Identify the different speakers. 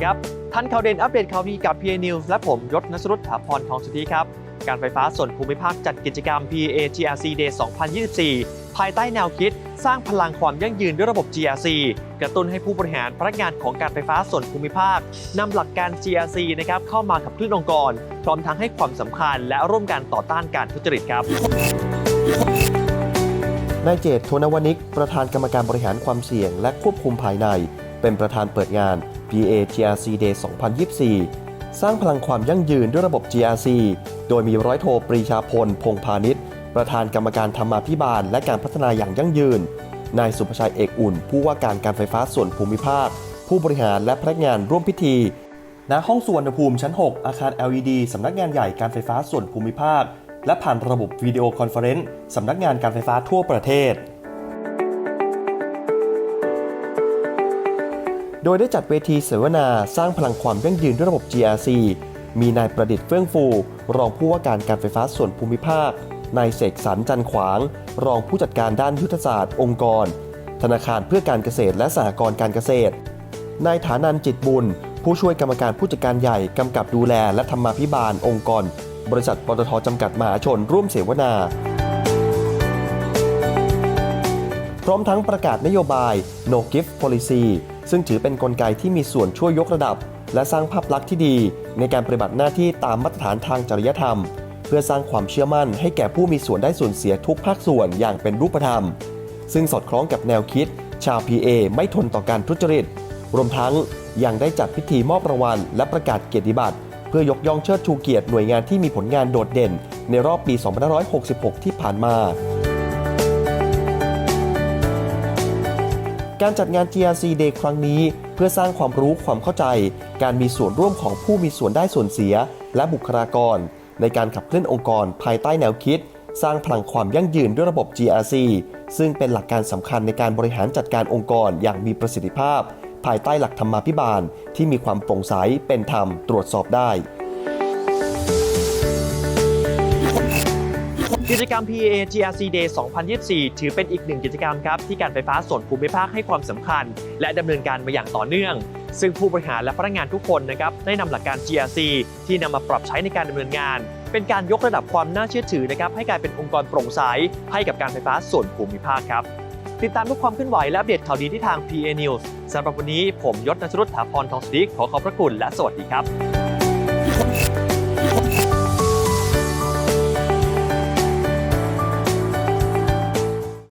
Speaker 1: ดีครับทันข่าวเด่นอัปเดตข่าวดีกับ PA News และผมยศนสรุตถาพรทองสุธีครับ การไฟฟ้าส่วนภูมิภาคจัดกิจกรรม PA GRC Day 2024 ภายใต้แนวคิด สร้างพลังความยั่งยืนด้วยระบบ GRC กระตุ้นให้ผู้บริหารพนักงานของการไฟฟ้าส่วนภูมิภาคนำหลักการ GRC นะครับเข้ามาขับเคลื่อนองค์กร พร้อมทั้งให้ความสำคัญและร่วมกันต่อต้านการทุจริตครับ
Speaker 2: นายเจตโทนวนิก ประธานกรรมการบริหารความเสี่ยง และควบคุมภายใน เป็นประธานเปิดงาน PA GRC Day 2024 สร้างพลังความยั่งยืนด้วยระบบ GRC โดยมีร้อยโทปรีชาพล พงพาณิชย์ประธานกรรมการธรรมาภิบาล และการพัฒนาอย่างยั่งยืน นายสุภชัยเอกอุ่น ผู้ว่าการการไฟฟ้าส่วนภูมิภาค ผู้บริหารและพนักงานร่วมพิธี ณ ห้องสุวรรณภูมิชั้น 6 อาคาร LED สำนักงานใหญ่การไฟฟ้าส่วนภูมิภาค และผ่านระบบวิดีโอคอนเฟอเรนซ์สำนักงานการไฟฟ้าทั่วประเทศ โดยได้จัดเวทีเสวนาสร้างพลังความยั่งยืนด้วยระบบ GRC มีนายประดิษฐ์เฟื่องฟู รองผู้ว่าการการไฟฟ้าส่วนภูมิภาค นายเสกสรรจันขวาง รองผู้จัดการด้านยุทธศาสตร์องค์กร ธนาคารเพื่อการเกษตรและสหกรณ์การเกษตร นายฐานันจิตบุญ ผู้ช่วยกรรมการผู้จัดการใหญ่กำกับดูแลและธรรมาภิบาลองค์กร บริษัทปตทจำกัดมหาชนร่วมเสวนาพร้อมทั้งประกาศนโยบาย No Gift Policy ซึ่งถือเป็นนกลไกที่มีส่วนช่วยยกระดับ และสร้างภาพลักษณ์ที่ดี ในการปฏิบัติหน้าที่ตามมาตรฐานทางจริยธรรม เพื่อสร้างความเชื่อมั่นให้แก่ผู้มีส่วนได้ส่วนเสียทุกภาคส่วนอย่างเป็นรูปธรรม ซึ่งสอดคล้องกับแนวคิด ชาว PA ไม่ทนต่อการทุจริต รวมทั้งยังได้จัดพิธีมอบรางวัลและประกาศเกียรติบัตรเพื่อยกย่องเชิดชูเกียรติหน่วยงานที่มีผลงานโดดเด่น ในรอบปี 2566 ที่ผ่านมา การจัดงาน GRC Day ครั้งนี้ เพื่อสร้างความรู้ความเข้าใจ การมีส่วนร่วมของผู้มีส่วนได้ส่วนเสีย และบุคลากร ในการขับเคลื่อนองค์กรภายใต้แนวคิด สร้างพลังความยั่งยืนด้วยระบบ GRC ซึ่งเป็นหลักการสำคัญในการบริหารจัดการองค์กรอย่างมีประสิทธิภาพ ภายใต้หลักธรรมาภิบาลที่มีความโปร่งใสเป็นธรรมตรวจสอบได้
Speaker 1: กิจกรรม PA GRC Day 2024 ถือเป็นอีกหนึ่งกิจกรรมครับที่การไฟฟ้าส่วนภูมิภาคให้ความสำคัญ และดำเนินการมาอย่างต่อเนื่อง ซึ่งผู้บริหารและพนักงานทุกคนนะครับได้นำหลักการ GRC ที่นำมาปรับใช้ในการดำเนินงาน เป็นการยกระดับความน่าเชื่อถือนะครับให้กลายเป็นองค์กรโปร่งใสให้กับการไฟฟ้าส่วนภูมิภาคครับติดตามทุกความเคลื่อนไหวและอัปเดตข่าวดีที่ทาง PA News สำหรับวันนี้ผมยศนชรุตถาพรทองสุดีขอขอบพระคุณและสวัสดีครับ